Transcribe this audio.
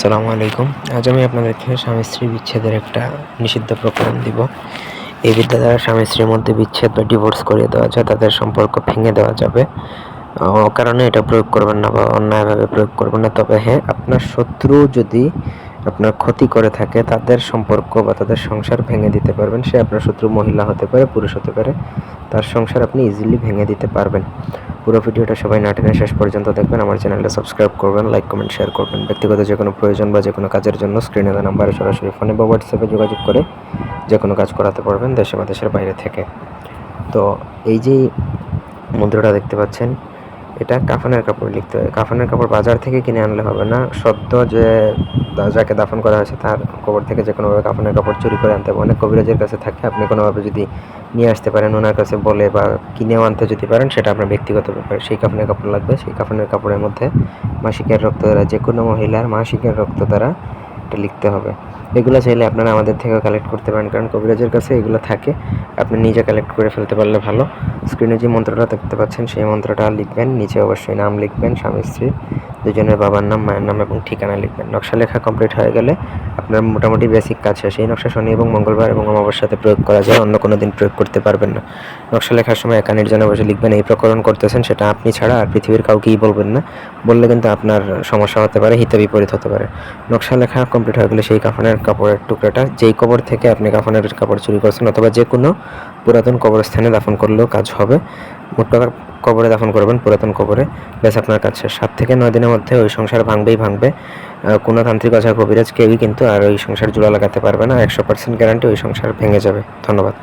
আসসালামু আলাইকুম। আজ আমি আপনাদেরকে স্বামী স্ত্রী বিচ্ছেদের একটা নিষিদ্ধ প্রকরণ দিব। এই বিদ্যা দ্বারা স্বামী স্ত্রীর মধ্যে বিচ্ছেদ বা ডিভোর্স করিয়ে দেওয়া যায়, তাদের সম্পর্ক ভেঙে দেওয়া যাবে। কারণে এটা প্রয়োগ করবেন না বা অন্যায়ভাবে প্রয়োগ করবেন না। তবে হ্যাঁ আপনার শত্রু যদি আপনার ক্ষতি করে থাকে, তাদের সম্পর্ক বা তাদের সংসার ভেঙে দিতে পারবেন। সে আপনার শত্রু মহিলা হতে পারে, পুরুষ হতে পারে। তার সংসার আপনি ইজিলি ভেঙে দিতে পারবেন। পুরো ভিডিওটা সবাই না টেনে শেষ পর্যন্ত দেখবেন। আমার চ্যানেলটা সাবস্ক্রাইব করবেন লাইক কমেন্ট শেয়ার করবেন। ব্যক্তিগত যে কোনো প্রয়োজন বা যে কোনো কাজের জন্য স্ক্রিনে দেওয়া নাম্বারে সরাসরি ফোনে বা হোয়াটসঅ্যাপে যোগাযোগ করে যে কোনো কাজ করাতে পারবেন দেশে বা দেশের বাইরে থেকে। তো এই যে মন্ত্রটা দেখতে পাচ্ছেন এটা কাফনের কাপড় লিখতে হয়। কাফনের কাপড় বাজার থেকে কিনে আনলে হবে না। সদ্য যে যাকে দাফন করা হয়েছে, তার কবর থেকে যে কোনোভাবে কাফনের কাপড় চুরি করে আনতে হবে। অনেক কবিরাজের কাছে থাকে, আপনি কোনোভাবে যদি নিয়ে আসতে পারেন, ওনার কাছে বলে বা কিনেও আনতে যদি পারেন, সেটা আপনার ব্যক্তিগত ব্যাপার। সেই কাফনের কাপড় লাগবে। সেই কাফনের কাপড়ের মধ্যে মাসিকের রক্ত দ্বারা, যে কোনো মহিলার মাসিকের রক্ত দ্বারা এটা লিখতে হবে। এগুলো চাইলে আপনারা আমাদের থেকেও কালেক্ট করতে পারেন, কারণ কবিরাজের কাছে এগুলো থাকে। আপনি নিজে কালেক্ট করে ফেলতে পারলে ভালো। স্ক্রিনে যে মন্ত্রটা দেখতে পাচ্ছেন, সেই মন্ত্রটা লিখবেন। নিচে অবশ্যই নাম লিখবেন, স্বামী, স্ত্রী, দুজনের বাবার নাম, মায়ের নাম এবং ঠিকানা লিখবেন। নকশা লেখা কমপ্লিট হয়ে গেলে আপনার মোটামুটি বেসিক কাজ শেষ। এই নকশা শনি এবং মঙ্গলবার এবং অমাবস্যাতে প্রয়োগ করা যায়, অন্য কোনো দিন প্রয়োগ করতে পারবেন না। নকশা লেখার সময় একা নির্জনে বসে লিখবেন, এই প্রকরণ করতেছেন, সেটা আপনি ছাড়া আর পৃথিবীর কাউকেই বলবেন না। বললে কিন্তু আপনার সমস্যা হতে পারে, হিতে বিপরীত হতে পারে। নকশা লেখা কমপ্লিট হয়ে গেলে সেই কাফনের কাপড়ের টুকরাটা, যেই কবর থেকে আপনি কাফনের কাপড় চুরি করছেন অথবা যে কোনো পুরাতন কবরস্থানে দাফন করলেও কাজ হবে, মোট কবরে দাফন করবেন পুরাতন কবরে। ব্যাস, আপনার কাছে সাত থেকে নয় দিনের মধ্যে ওই সংসার ভাঙবেই ভাঙবে। কোনো তান্ত্রিক অজা কবিরাজ কেউই কিন্তু আর ওই সংসার জোড়া লাগাতে পারবে না, একশো পার্সেন্ট গ্যারান্টি ওই সংসার ভেঙে যাবে। ধন্যবাদ।